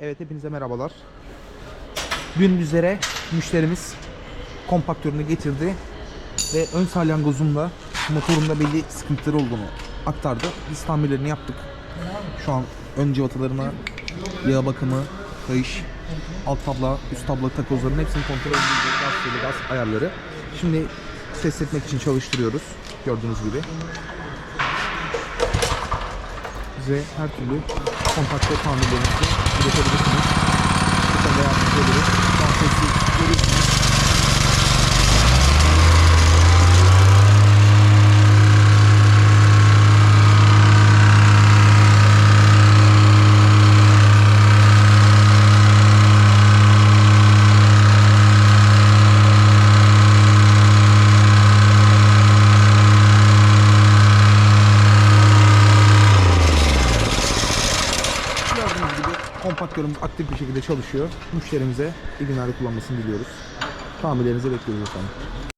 Evet hepinize merhabalar. Dün üzere müşterimiz kompaktörünü getirdi ve ön salyangozumla motorunda belli sıkıntıları olduğunu aktardı. Biz tamirlerini yaptık. Şu an ön civatalarına yağ bakımı, kayış, alt tabla, üst tabla takozların hepsini kontrol ediyoruz. Gaz gaz ayarları. Şimdi test etmek için çalıştırıyoruz. Gördüğünüz gibi. Bize her türlü kompaktör tamirlerinizi iletebilirsiniz. Bu konuda yardımcı oluruz. Şu an sesi görüyorsunuz. Gördüğünüz gibi kompaktörümüz aktif bir şekilde çalışıyor. Müşterimize iyi günler kullanmasını diliyoruz. Tamirlerinizi bekliyoruz efendim.